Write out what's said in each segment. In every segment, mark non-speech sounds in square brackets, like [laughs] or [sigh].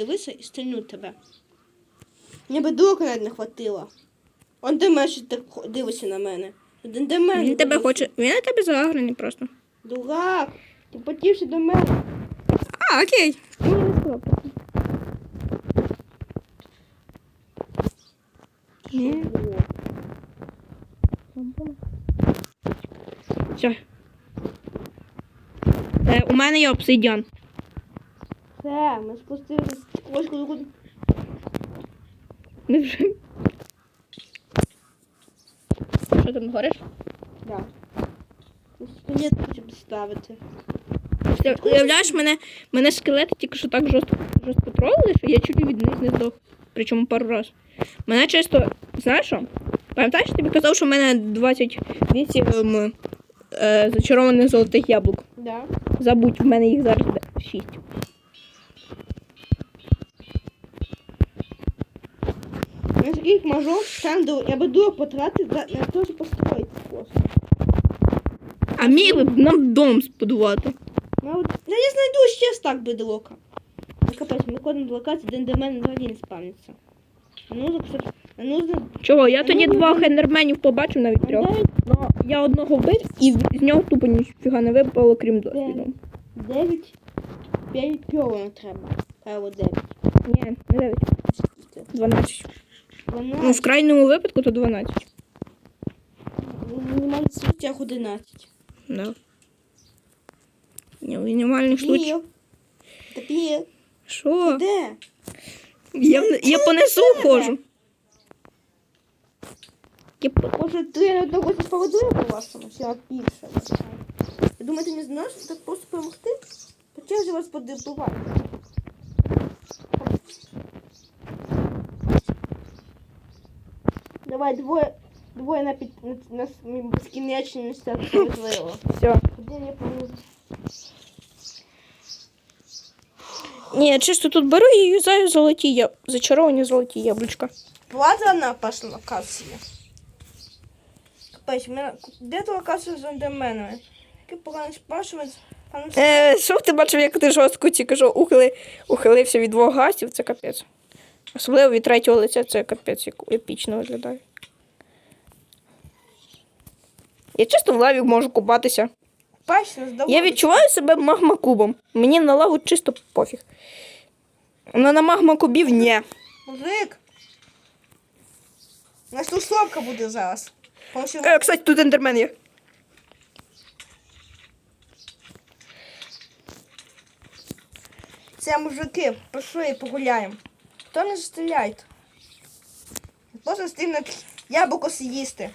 дивися і стрільну тебе. Мені би дурака навіть не хватило. Он де мене ще так хо- на мене. Де, де мене? Він тебе хоче. Він на тебе заграний просто. Дурак! Ти потівши до мене. А, окей. Ти не. Ні. Все. Е, у мене є обсидіан. Все, ми спустилися. Ось куди. Ми вже. Що там говориш? Да. Скелет хочу поставити. Ти уявляєш, мене, мене скелети тільки що так жорстко, жорстко тролили, що я чуть від них не здох. Причому пару раз. Мене чисто, знаєш що? Пам'ятаєш, я тобі казав, що в мене 28 е, зачарованих золотих яблук. Да. Забудь, в мене їх зараз 6. Таких мажор там я би дура потратив за- на те, щоб построїти просто. А міг би нам дом збудувати. Ну, от, я не знайду ще стак бедлока. Ну, капець, ми ходимо до локації, де до мене взагалі не спавниться. Ну, так що, ну, за... Чого? Я тоді Ну, два хендерменів побачив навіть трьох. Дев'ять, Ну, я одного вбив і з- з нього тупо ніфіга не випало, крім досвіду. дев'ять, п'ять пьовано треба. Право дев'ять. Ні, не 9. 12. Ну, в крайньому випадку то 12. Мінімальний світях одинадцять. Да. Ні, в мінімальних случаях. Пів. Що? Де? Я, я понесу ходжу. Я по- Може, ти одного зі справедливо по-вашому? Чи я більше? Ви думаєте, не знаєш, що так просто допомогти? Хоча вже вас подивувати. Давай, двоє, двоє на, під, на, на, на безкінечність справедливо. [laughs] Все. Один я поможу. Ні, чисто тут беру і юзаю золоті я... зачаровані золоті яблучка. Влада на першу локацію. Капець, мене... де та локація з ендерменами? Який поганий спрашивець. Там Е, що ти бачив, як ти жорстко ті кажу, ухили, ухилився від двох гастів, це капець. Особливо від третього лиця це капець, як епічно виглядає. Я чисто в лаві можу купатися. Бачно. Я відчуваю себе магмакубом. Мені на лаву чисто пофіг. Але на магмакубів ні. Мужик. У нас тут слабка буде зараз. Що Е, кстати, тут ендермен є. це мужики, пішли погуляємо. Хто не стріляє? Просто стильно яблуко з'їсти.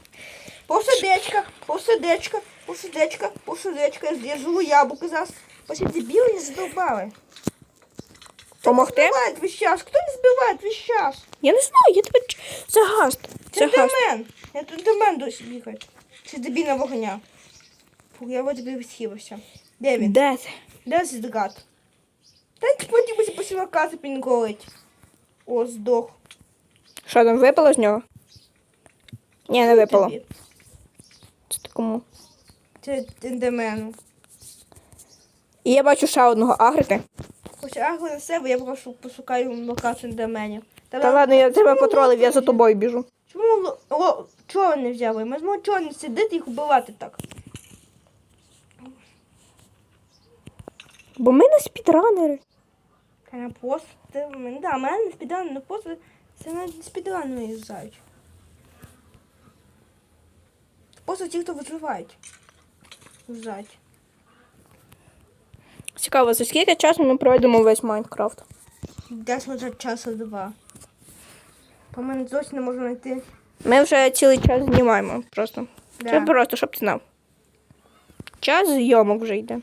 Посадечка, посадечка, посадечка, посадечка. Я з'їжджу яблуко зараз. Пошли дебіли не задовбали. Помогти? Збивають весь час. Хто не збиває весь час? Я не знаю, я тебе. ч- Це гаст. Це гаст. Я тут демен досі бігає. Це дебільна вогня. Фу, я от тобі відхилився. Де він? Де це? Де цей гад? Та ти подивися по сілака пінголить. О, здох. Що там випало з нього? Ні, не випало. Тобі. Це такому. Це ендемену. І я бачу ще одного агрити. Хоч агро на себе, я прошу пошукаю локацію ендеменів. Та ладно, я тебе потролив, я за тобою біжу. Чому о, чого не взяли? Ми зможемо чого не сидіти і їх вбивати так. Бо ми не спідранери. Та на пост. Ти, да, мене не спідрани, на пост. Це навіть не спідрани Просто ті, хто виживають. Юзають. Цікаво, за скільки часу ми пройдемо весь Майнкрафт? Десь може часу два. По мене зовсім не можу знайти. Ми вже цілий час знімаємо просто. Да. Це просто, щоб ти знав. Час зйомок вже йде.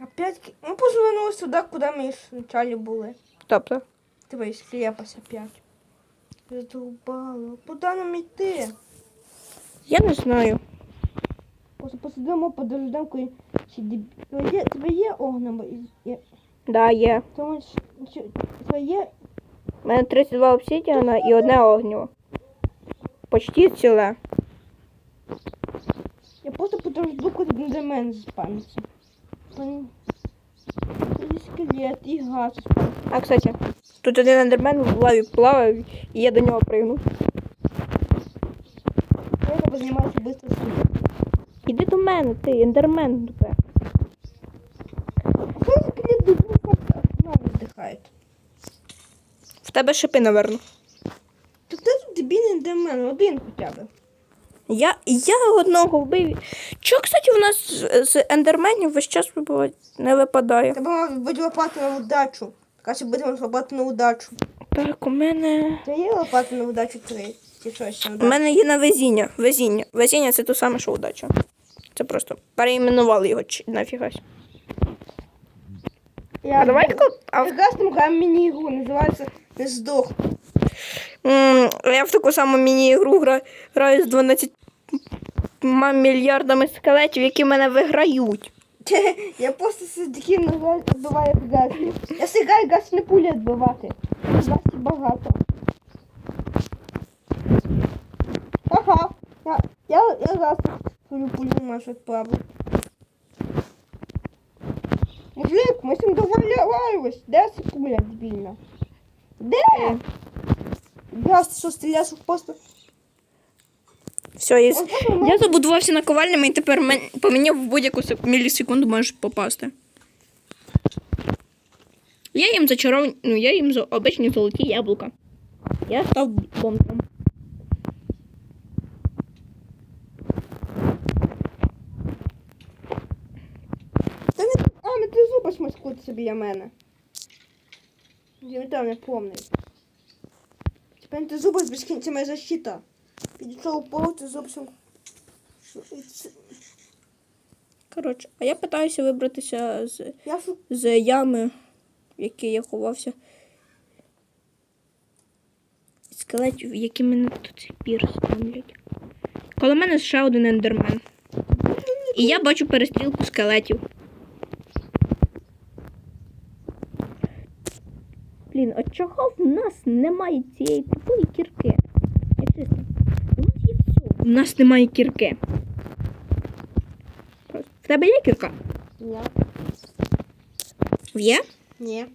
Опять ми повернулися сюди, куди ми ж вначалі були. Тобто, Дивись, крепость опять. Задовбало. Куди нам йти? я не знаю. Просто посидимо, подождемо, коли чи деб... Твоє, твоє огнево є- Да, є. Тому що що твоє У мене 32 обсидіана і одне огнєво. Почти ціле. Я просто подожду, коли мене спамиться. Пон- Тоді скелет і газ спамиться. А, кстати, Тут один ендермен в лаві плавав, і я до нього пригнув. Я знімаюся швидко сюди. Іди до мене, ти, ендермен тупе. В тебе шипи, наверно. Та де тут дебільний демен? Один хоча б. Я, я одного вбив. Чого, кстати, у нас з, з ендерменів весь час не випадає? Тебе мав бути лопата на удачу. Каже, будемо лопата на удачу. Так, у мене. Та є лопата на удачу три. У мене є на везіння. Везіння. Везіння це те саме, що удача. Це просто переіменували його чи- нафігась. Я А давай тако- а- Я гастом міні-ігру, називається Не здох. М, Я в таку саму міні-ігру гра, граю з 12 мільярдами скелетів, які мене виграють. Я просто назад відбиваю газ. Я сигаю газ не пулі відбивати. Газів багато. Ага. Я, я, я газ свою пулю можу відправити. Мужик, ми з ним договорились. Де ця пуля дебільна? Де? Газ, ти що в просто? Все, я, так ми- я забудувався наковальнями і тепер мен, по мені в будь-яку сек- мілісекунду можеш попасти. Я їм зачаровані, ну я їм за обичні золоті яблука. Я став бомбом. Та не... А, не ти зуби смачкути собі я мене. Я там не помню. Тепер ти зуби без кінця моя защита. Підійшов по ти зовсім. Коротше, а я питаюся вибратися з, Я з ями, в якій я ховався. Скелетів, які мене цих пір ставлять. Коло мене ще один ендермен. І я бачу перестрілку скелетів. Блін, от чого в нас немає цієї тупої кірки? Я чесно. У нас є все. У нас немає кірки. Просто. В тебе є кірка? Ні. Є? Ні.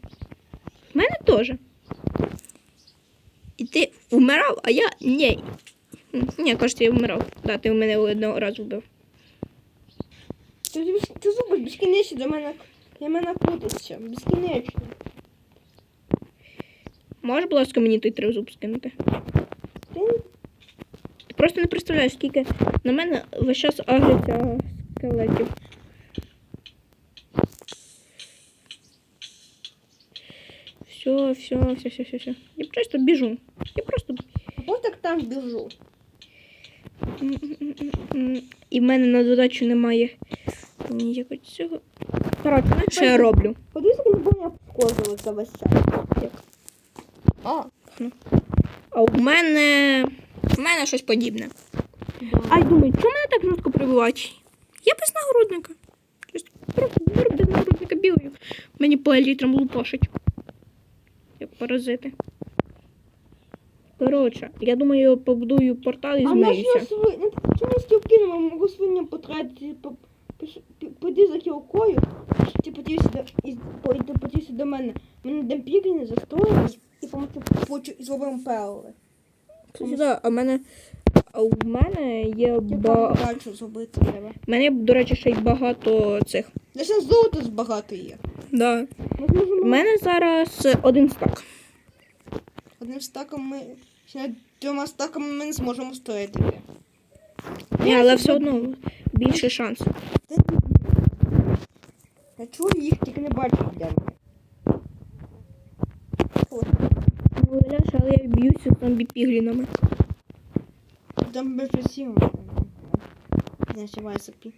В мене теж. І ти вмирав, а я ні. Ні, кажуть, я вмирав. Да, ти в мене одного разу вбив. Ти, ти, зуби безкінечні до мене. Я мене крутиться. Безкінечно. Можеш, будь ласка, мені той тризуб скинути? Ти просто не представляєш, скільки на мене весь час агриться скелетів. Все, все, все, все, все, все. Я просто біжу. Я просто. ось так там біжу. І в мене на додачу немає ніякого цього. Коротше, що я роблю? Подивися, як я скозилася весь час. А, А у мене. У мене щось подібне. Ай, думаю, чому мене так жорстко прибивають? Я без просто беру без нагрудника бігаю. Мені по елітрам лупашить. Як паразити. Коротше, я думаю, я побудую портал і а наш я змиюся. свої... Ну, чому я стіл кинула? Можу свиням потратити. по- Піди за кілкою. Ти подивися до, мене. Мене демпіки не застроїли. І помогти і зробимо перли. Да, а в мене. А у мене є ба... там зробити треба. У мене, до речі, ще й багато цих. Лише золото багато є. Да. У мене зараз один стак. одним стаком ми. Ще двома стаками ми не зможемо строїти. Ні, але все одно більше шанс. Я чую їх, тільки не бачу де Не уявляєш, але я б'юся з зомбі-піглінами. Там без усім. Не ошибаюся пі.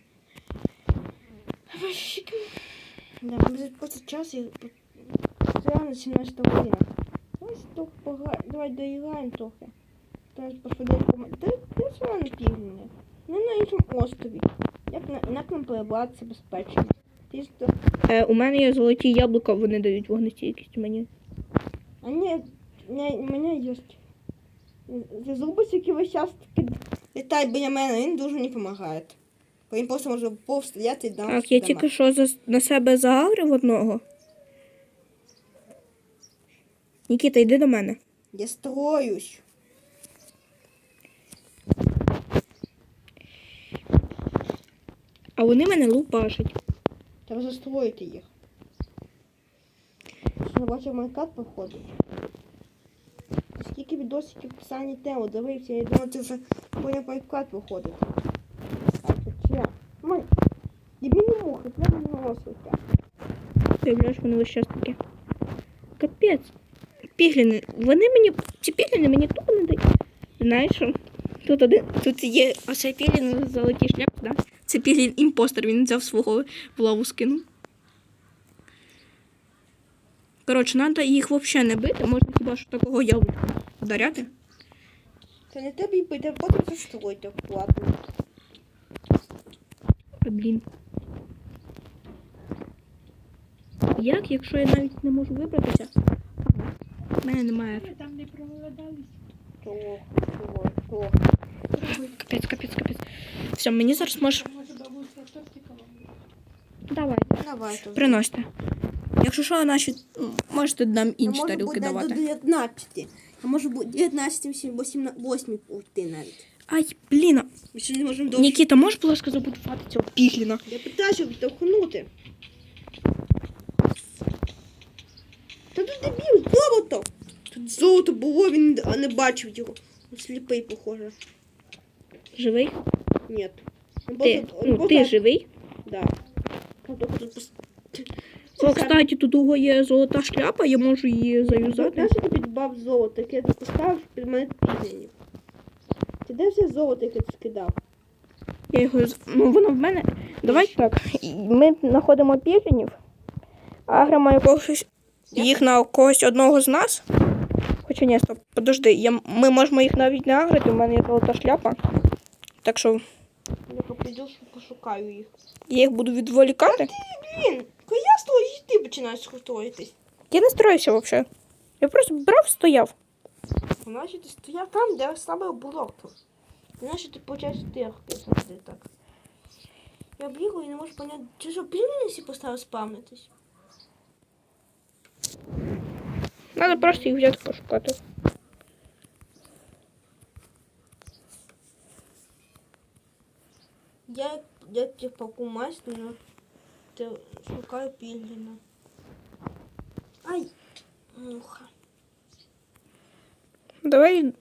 Да, просто час і реально 17 година. Давай трохи пограємо. Давай доіграємо трохи. Зараз пошвиденько. Та ти все одно пігне. Не на іншому острові. Як, на, як нам перебратися безпечно? Ти ж то... Е, у мене є золоті яблука, вони дають вогнестійкість мені. А ні, не, у мене є. Це зубець, який весь час таки літає біля мене, він дуже не допомагає. Бо він просто може повстояти і дам. Так, я тільки що за, на себе загаврив одного. Нікіта, йди до мене. Я строюсь. А вони мене лупашать. Треба застроїти їх. Що бачив Майнкат проходить. Скільки відосиків писання тему дивився, я думав, це вже. А це чия? Май, дебільні мухи, прямо на нос летять. Ти вони весь час такі. Капець. Пігліни. Вони мені. Ці пігліни мені тупо не дають. Знаєш що? Тут один. Тут є оцей піглін золотий шляп, да? Це піглін імпостер, він взяв свого в лаву скинув. Коротше, треба їх взагалі не бити, можна хіба що такого яблука вдаряти. Це не тебе й бити, а потім акуратно. А, блін. Як, якщо я навіть не можу вибратися? Ага. У мене немає. Там не проголодались. То, то, то. Капець, капець, капець. Все, мені зараз може. Може бабуся тортика вам. Давай то. Приносьте. Якщо що, наші можете нам інші тарілки бути давати. до 19. А може бути 19, 18, 8 пути навіть. Ай, блін. Ми ще не можемо довше. Нікіта, можеш, будь ласка, забудувати цього пігліна? Я питаю, щоб. Та тут дебіл, золото! Тут золото було, він не бачив його. Він сліпий, похоже. Живий? Ні. Он Ти, просто- он ну, просто- ти живий? Да. Он тільки тут пос- О, кстати, тут у є золота шляпа, я можу її заюзати. Знаєш, я тобі дбав золото, яке ти поставив під мене піднені. Ти де все золото, яке ти скидав? Я його. Ну, воно в мене. Давай так. Ми знаходимо піглінів, агремо якогось їх на когось одного з нас. Хоча ні, стоп, подожди, я, ми можемо їх навіть не агрити, у мене є золота шляпа. Так що Я піду пошукаю їх. я їх буду відволікати. Блін, коли я стою, і ти починаєш строїтись. Я не строюся взагалі. Я просто брав, стояв. Значить, ти стояв там, де саме блок. Значить, ти почав стерхти завжди так. Я бігаю і не можу поняти, чи що всі поставив спавнитись? Треба просто їх взяти пошукати. Я, я типу майстрю, ти шукаю пільгіна. Ай, муха. Давай.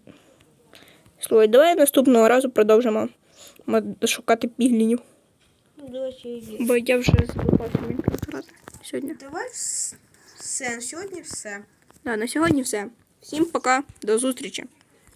Слухай, давай наступного разу продовжимо шукати піглінів. Ну. Бо я вже забуваю Майнкрафт сьогодні. Давай все, на сьогодні все. Да, на сьогодні все. Всім пока, до зустрічі.